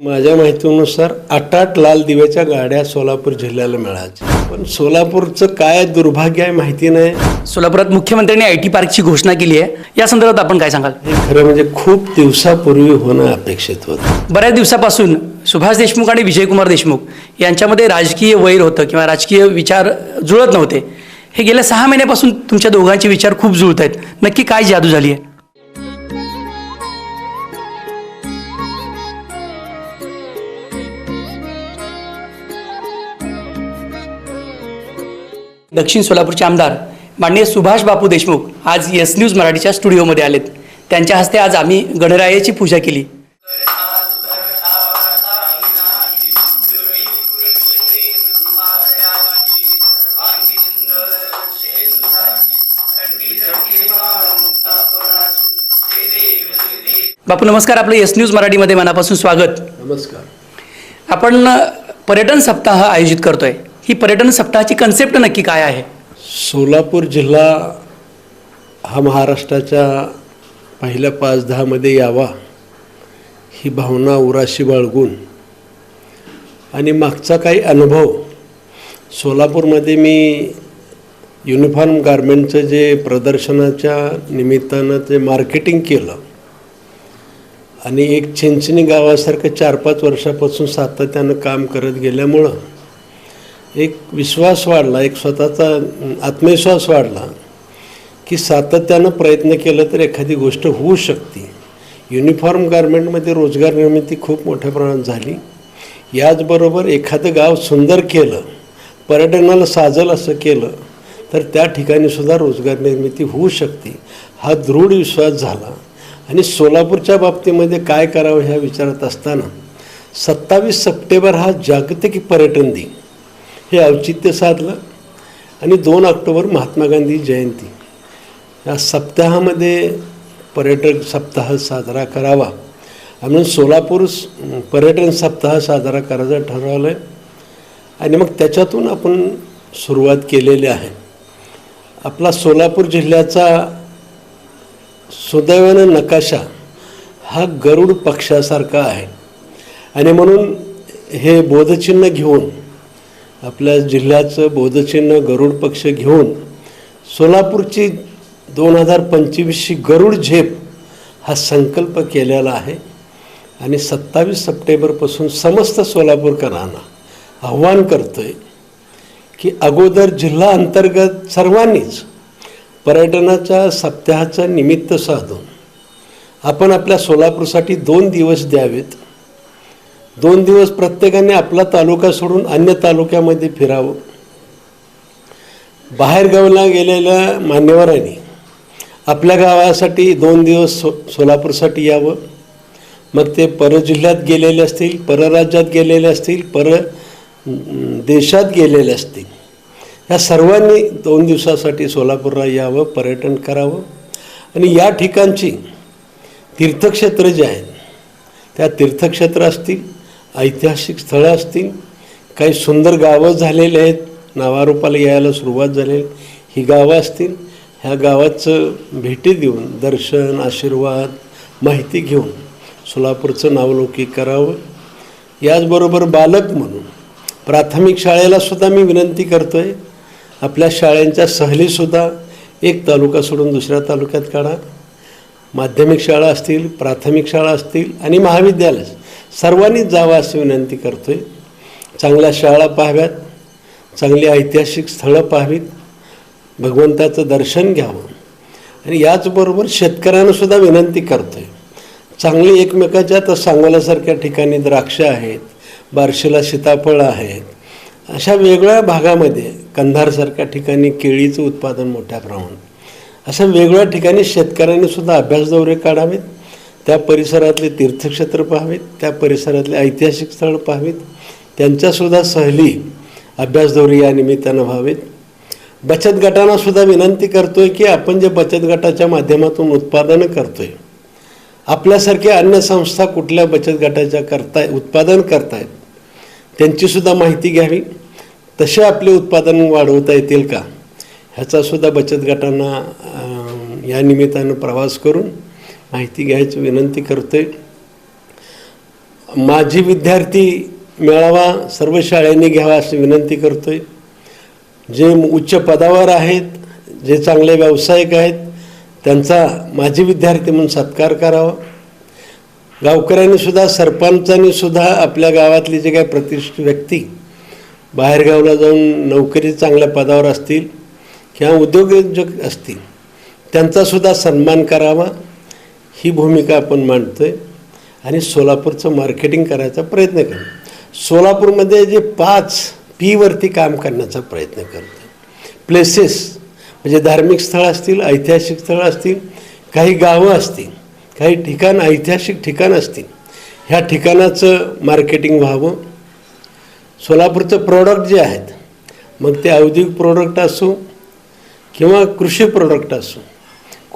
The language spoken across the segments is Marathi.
माझ्या माहितीनुसार आठ आठ लाल दिव्याच्या गाड्या सोलापूर जिल्ह्याला मिळाल्या. पण सोलापूरचं काय दुर्भाग्य आहे माहिती नाही. सोलापुरात मुख्यमंत्र्यांनी आय टी पार्कची घोषणा केली आहे. या संदर्भात आपण काय सांगाल? हे खरं म्हणजे खूप दिवसापूर्वी होणं अपेक्षित होतं. बऱ्याच दिवसापासून सुभाष देशमुख आणि विजयकुमार देशमुख यांच्यामध्ये राजकीय वैर होतं किंवा राजकीय विचार जुळत नव्हते. हे गेल्या सहा महिन्यापासून तुमच्या दोघांचे विचार खूप जुळत आहेत. नक्की काय जादू झाली आहे? दक्षिण सोलापूरचे आमदार माननीय सुभाष बापू देशमुख आज येस न्यूज मराठीच्या स्टुडिओमध्ये आलेत. त्यांच्या हस्ते आज आम्ही गणरायाची पूजा केली. बापू नमस्कार. आपलं येस न्यूज मराठीमध्ये मनापासून स्वागत. नमस्कार. आपण पर्यटन सप्ताह आयोजित करतोय. ही पर्यटन सप्ताहाची कन्सेप्ट नक्की काय आहे? सोलापूर जिल्हा हा महाराष्ट्राच्या पहिल्या पाच दहामध्ये यावा ही भावना उराशी बाळगून. आणि मागचा काही अनुभव सोलापूरमध्ये मी युनिफॉर्म गारमेंटचं जे प्रदर्शनाच्या निमित्तानं ते मार्केटिंग केलं. आणि एक छिंचणी गावासारखं चार पाच वर्षापासून सातत्यानं काम करत गेल्यामुळं एक विश्वास वाढला एक स्वतःचा आत्मविश्वास वाढला की सातत्यानं प्रयत्न केलं तर एखादी गोष्ट होऊ शकते. युनिफॉर्म गारमेंटमध्ये रोजगार निर्मिती खूप मोठ्या प्रमाणात झाली. याचबरोबर एखादं गाव सुंदर केलं पर्यटनाला साजल असं केलं तर त्या ठिकाणी सुद्धा रोजगार निर्मिती होऊ शकते. हा दृढ विश्वास झाला. आणि सोलापूरच्या बाबतीमध्ये काय करावं ह्या विचारात असताना सत्तावीस सप्टेंबर हा जागतिक पर्यटन दिन. हे औचित्य साधलं. आणि दोन ऑक्टोबर महात्मा गांधी जयंती. या सप्ताहामध्ये पर्यटक सप्ताह साजरा करावा. म्हणून सोलापूर पर्यटन सप्ताह साजरा करायचं ठरवलं आहे आणि मग त्याच्यातून आपण सुरुवात केलेली आहे. आपला सोलापूर जिल्ह्याचा सुदैवानं नकाशा हा गरुड पक्षासारखा आहे. आणि म्हणून हे बोधचिन्ह घेऊन आपल्या जिल्ह्याचं बोधचिन्ह गरुड पक्ष घेऊन सोलापूरची दोन हजार पंचवीसची गरुड झेप हा संकल्प केलेला आहे. आणि सत्तावीस सप्टेंबरपासून समस्त सोलापूरकरांना आव्हान करतोय की अगोदर जिल्हा अंतर्गत सर्वांनीच पर्यटनाच्या सप्ताहाचं निमित्त साधून आपण आपल्या सोलापूरसाठी दोन दिवस द्यावेत. दोन दिवस प्रत्येकाने आपला तालुका सोडून अन्य तालुक्यामध्ये फिरावं. बाहेरगावला गेलेल्या मान्यवरांनी आपल्या गावासाठी दोन दिवस सो सोलापूरसाठी यावं. मग ते परजिल्ह्यात गेलेले असतील परराज्यात गेलेले असतील पर देशात गेलेले असतील. या सर्वांनी दोन दिवसासाठी सोलापूरला यावं पर्यटन करावं. आणि या ठिकाणची तीर्थक्षेत्र जे आहेत त्या तीर्थक्षेत्र असतील ऐतिहासिक स्थळं असतील काही सुंदर गावं झालेले आहेत नावारूपाला यायला सुरुवात झालेली ही गावं असतील ह्या गावाचं भेटी देऊन दर्शन आशीर्वाद माहिती घेऊन सोलापूरचं नावलौकिक करावं. याचबरोबर बालक म्हणून प्राथमिक शाळेला सुद्धा मी विनंती करतो आहे आपल्या शाळेंच्या सहलीसुद्धा एक तालुका सोडून दुसऱ्या तालुक्यात काढा. माध्यमिक शाळा असतील प्राथमिक शाळा असतील आणि महाविद्यालय. सर्वांनीच जावं अशी विनंती करतो आहे चांगल्या शाळा पाहाव्यात चांगली ऐतिहासिक स्थळं पाहावीत भगवंताचं दर्शन घ्यावं. आणि याचबरोबर शेतकऱ्यांनासुद्धा विनंती करतो आहे चांगली एकमेकाच्या तर सांगोल्यासारख्या ठिकाणी द्राक्ष आहेत बार्शीला सीताफळं आहेत अशा वेगळ्या भागामध्ये कंधारसारख्या ठिकाणी केळीचं उत्पादन मोठ्या प्रमाणात. अशा वेगळ्या ठिकाणी शेतकऱ्यांनीसुद्धा अभ्यास दौरे काढावेत. त्या परिसरातले तीर्थक्षेत्र पाहावेत त्या परिसरातले ऐतिहासिक स्थळ पाहावेत त्यांच्यासुद्धा सहली अभ्यासदौरी या निमित्तानं व्हावेत. बचत गटांना सुद्धा विनंती आहे की आपण जे बचत गटाच्या माध्यमातून उत्पादनं आहे आपल्यासारख्या अन्य संस्था कुठल्या बचत गटाच्या करताय उत्पादन करतायत त्यांचीसुद्धा माहिती घ्यावी. तसे आपले उत्पादन वाढवता येतील का? ह्याचासुद्धा बचत गटांना या निमित्तानं प्रवास करून माहिती घ्यायची विनंती करतोय. माजी विद्यार्थी मेळावा सर्व शाळांनी घ्यावा अशी विनंती करतोय. जे उच्च पदावर आहेत जे चांगले व्यावसायिक आहेत त्यांचा माजी विद्यार्थी म्हणून सत्कार करावा. गावकऱ्यांनी सुद्धा सरपंचांनी सुद्धा आपल्या गावातली जे काही प्रतिष्ठित व्यक्ती बाहेरगावला जाऊन नोकरी चांगल्या पदावर असतील किंवा उद्योजक असतील त्यांचासुद्धा सन्मान करावा. ही भूमिका आपण मांडतोय आणि सोलापूरचं मार्केटिंग करायचा प्रयत्न करू. सोलापूरमध्ये जे पाच पीवरती काम करण्याचा प्रयत्न करतो प्लेसेस म्हणजे धार्मिक स्थळं असतील ऐतिहासिक स्थळं असतील काही गावं असतील काही ठिकाण ऐतिहासिक ठिकाण असतील ह्या ठिकाणाचं मार्केटिंग व्हावं. सोलापूरचं प्रोडक्ट जे आहेत मग ते औद्योगिक प्रोडक्ट असो किंवा कृषी प्रोडक्ट असो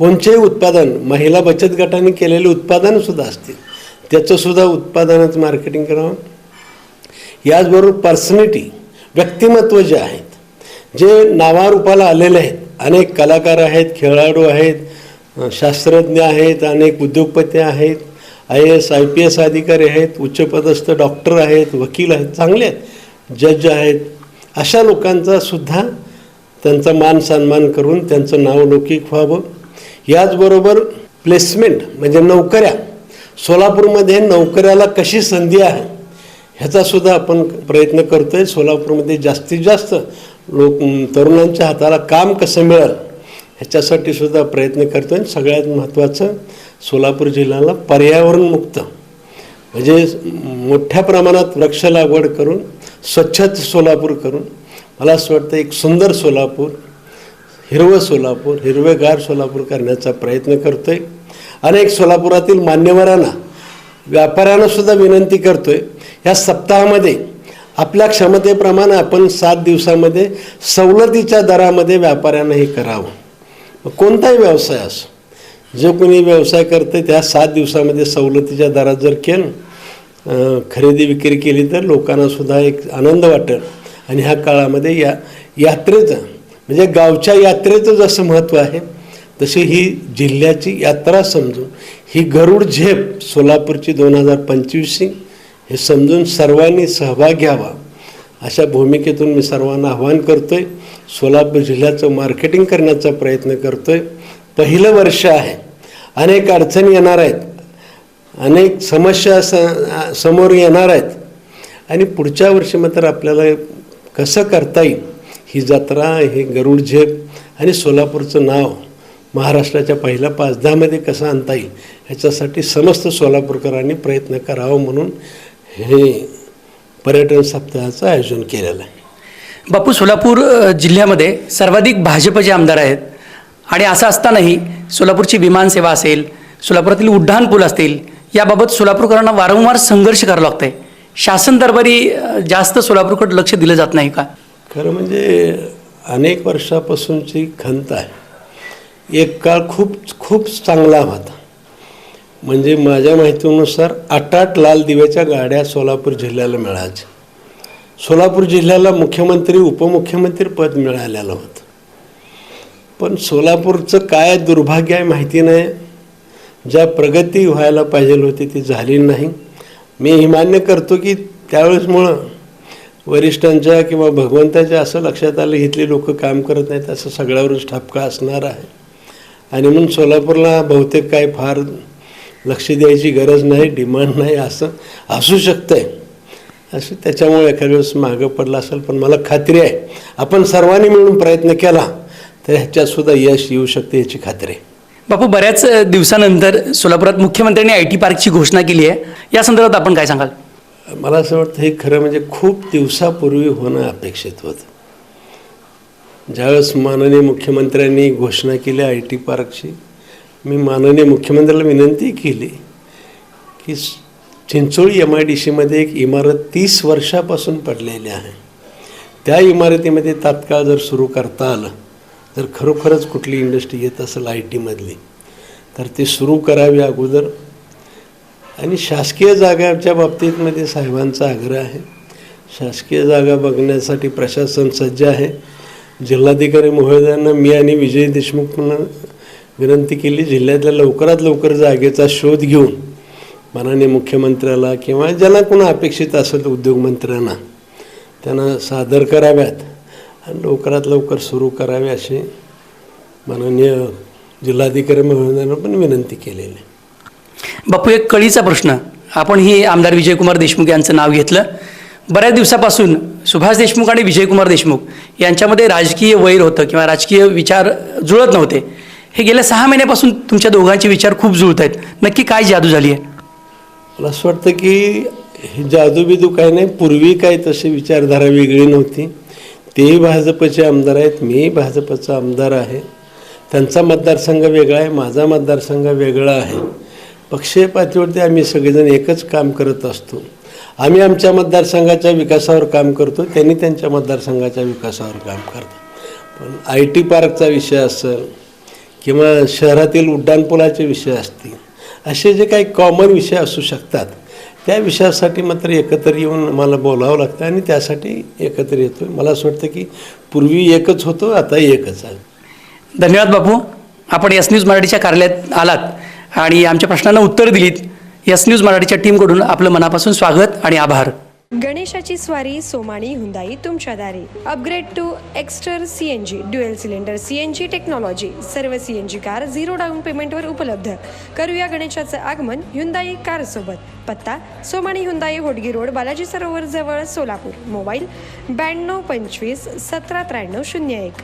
कोणतेही उत्पादन महिला बचत गटाने केलेले उत्पादनसुद्धा असतील. त्याचंसुद्धा उत्पादनाचं मार्केटिंग करावं. याचबरोबर पर्सनॅलिटी व्यक्तिमत्व जे आहेत जे नावारूपाला आलेले आहेत अनेक कलाकार आहेत खेळाडू आहेत शास्त्रज्ञ आहेत अनेक उद्योगपती आहेत I S I P S अधिकारी आहेत उच्चपदस्थ डॉक्टर आहेत वकील आहेत चांगले आहेत जज आहेत. अशा लोकांचा सुद्धा त्यांचा मान सन्मान करून त्यांचं नाव लौकिक व्हावं. याचबरोबर प्लेसमेंट म्हणजे नोकऱ्या. सोलापूरमध्ये नोकऱ्याला कशी संधी आहे ह्याचा सुद्धा आपण प्रयत्न करतो आहे सोलापूरमध्ये जास्तीत जास्त लोक तरुणांच्या हाताला काम कसं मिळेल ह्याच्यासाठी सुद्धा प्रयत्न करतो आहे सगळ्यात महत्त्वाचं सोलापूर जिल्ह्याला पर्यावरणमुक्त म्हणजे मोठ्या प्रमाणात वृक्ष लागवड करून स्वच्छत सोलापूर करून मला असं वाटतं एक सुंदर सोलापूर हिरवं सोलापूर हिरवेगार सोलापूर करण्याचा प्रयत्न करतोय. अनेक सोलापुरातील मान्यवरांना व्यापाऱ्यांना सुद्धा विनंती करतोय ह्या सप्ताहामध्ये आपल्या क्षमतेप्रमाणे आपण सात दिवसामध्ये सवलतीच्या दरामध्ये व्यापाऱ्यांना हे करावं. कोणताही व्यवसाय असो जो कोणी व्यवसाय करते त्या सात दिवसामध्ये सवलतीच्या दरात जर केलं खरेदी विक्री केली तर लोकांनासुद्धा एक आनंद वाटेल. आणि ह्या काळामध्ये या यात्रेचं म्हणजे गावच्या यात्रेचं जसं महत्त्व आहे तशी ही जिल्ह्याची यात्रा समजून ही गरुड झेप सोलापूरची दोन हजार पंचवीसशी हे समजून सर्वांनी सहभाग घ्यावा. अशा भूमिकेतून मी सर्वांना आवाहन आहे सोलापूर जिल्ह्याचं मार्केटिंग करण्याचा प्रयत्न करतो आहे पहिलं वर्ष आहे अनेक अडचणी येणार आहेत अनेक समस्या स समोर येणार आहेत. आणि पुढच्या वर्षी मात्र आपल्याला कसं करता येईल ही जत्रा हे गरुड झेप आणि सोलापूरचं नाव महाराष्ट्राच्या पहिल्या पाच दहामध्ये कसं आणता येईल ह्याच्यासाठी समस्त सोलापूरकरांनी प्रयत्न करावा म्हणून हे पर्यटन सप्ताहाचं आयोजन केलेलं आहे. बापू सोलापूर जिल्ह्यामध्ये सर्वाधिक भाजपचे आमदार आहेत आणि असं असतानाही सोलापूरची विमानसेवा असेल सोलापुरातील उड्डाणपूल असतील याबाबत सोलापूरकरांना वारंवार संघर्ष करावा लागतंय. शासन दरबारी जास्त सोलापूरकडे लक्ष दिलं जात नाही का? खरं म्हणजे अनेक वर्षापासूनची खंत आहे. एक काळ खूप खूप चांगला होता. म्हणजे माझ्या माहितीनुसार आठ आठ लाल दिव्याच्या गाड्या सोलापूर जिल्ह्याला मिळायच्या. सोलापूर जिल्ह्याला मुख्यमंत्री उपमुख्यमंत्री पद मिळालेलं होतं. पण सोलापूरचं काय दुर्भाग्य आहे माहिती नाही. ज्या प्रगती व्हायला पाहिजे होती ती झाली नाही. मी हे मान्य करतो की त्यावेळेसमुळं वरिष्ठांच्या किंवा भगवंताच्या असं लक्षात आलं इथली लोक काम करत नाहीत असं सगळ्यावरच ठपका असणार आहे. आणि म्हणून सोलापूरला बहुतेक काय फार लक्ष द्यायची गरज नाही डिमांड नाही असं असू शकतं आहे असं त्याच्यामुळे एखाद्या वेळेस मागं पडलं असेल पण मला खात्री आहे आपण सर्वांनी मिळून प्रयत्न केला तर ह्याच्यातसुद्धा यश येऊ शकते याची खात्री. आहे बापू बऱ्याच दिवसानंतर सोलापुरात मुख्यमंत्र्यांनी आय टी पार्कची घोषणा केली आहे. या संदर्भात आपण काय सांगाल? मला असं वाटतं हे खरं म्हणजे खूप दिवसापूर्वी होणं अपेक्षित होतं. ज्यावेळेस माननीय मुख्यमंत्र्यांनी घोषणा केली आय टी पार्कची मी माननीय मुख्यमंत्र्याला विनंती केली की चिंचोळी एम आय डी सीमध्ये एक इमारत तीस वर्षापासून पडलेली आहे. त्या इमारतीमध्ये तात्काळ जर सुरू करता आलं तर खरोखरच कुठली इंडस्ट्री येत असेल आय टीमधली तर ते सुरू करावी अगोदर आणि शासकीय जागाच्या बाबतीतमध्ये साहेबांचा आग्रह आहे. शासकीय जागा बघण्यासाठी प्रशासन सज्ज आहे. जिल्हाधिकारी महोदयांना मी आणि विजय देशमुख विनंती केली जिल्ह्यातल्या लवकरात लवकर जागेचा शोध घेऊन माननीय मुख्यमंत्र्याला किंवा ज्याला कोणा अपेक्षित असेल उद्योगमंत्र्यांना त्यांना सादर कराव्यात आणि लवकरात लवकर सुरू करावे असे माननीय जिल्हाधिकारी महोदयांना पण विनंती केलेली आहे. बापू एक कळीचा प्रश्न. आपण ही आमदार विजयकुमार देशमुख यांचं नाव घेतलं. बऱ्याच दिवसापासून सुभाष देशमुख आणि विजयकुमार देशमुख यांच्यामध्ये राजकीय वैर होतं किंवा राजकीय विचार जुळत नव्हते. हे गेल्या सहा महिन्यापासून तुमच्या दोघांचे विचार खूप जुळत आहेत. नक्की काय जादू झाली आहे मला असं वाटतं की हे जादू बिदू नाही पूर्वी काय तशी विचारधारा वेगळी नव्हती. ते भाजपचे आमदार आहेत मी भाजपचा आमदार आहे. त्यांचा मतदारसंघ वेगळा आहे माझा मतदारसंघ वेगळा आहे. पक्षीय पातळीवरती आम्ही सगळेजण एकच काम करत असतो. आम्ही आमच्या मतदारसंघाच्या विकासावर काम करतो त्यांनी त्यांच्या मतदारसंघाच्या विकासावर काम करतात. पण आय टी पार्कचा विषय असेल किंवा शहरातील उड्डाणपुलाचे विषय असतील असे जे काही कॉमन विषय असू शकतात त्या विषयासाठी मात्र एकत्र येऊन मला बोलावं लागतं आणि त्यासाठी एकत्र येतो मला असं वाटतं की पूर्वी एकच होतो आता एकच आहे. धन्यवाद बापू. आपण एस न्यूज मराठीच्या कार्यालयात आलात. आणि आमच्या प्रश्नांना उत्तर दिलीत. यस न्यूज मराठीच्या टीमकडून आपलं मनापासून स्वागत आणि आभार. गणेशाची स्वारी सोमाणी हुंदाई तुमच्या दारी. Upgrade to Exter C N G dual cylinder C N G technology सर्व C N G car zero down पेमेंटवर उपलब्ध. करूया गणेशाचं आगमन हुंदाई कार सोबत. पत्ता सोमाणी हुंदाई होडगी रोड बालाजी सरोवर जवळ सोलापूर. मोबाईल ब्याण्णव पंचवीस सतरा त्र्याण्णव शून्य एक.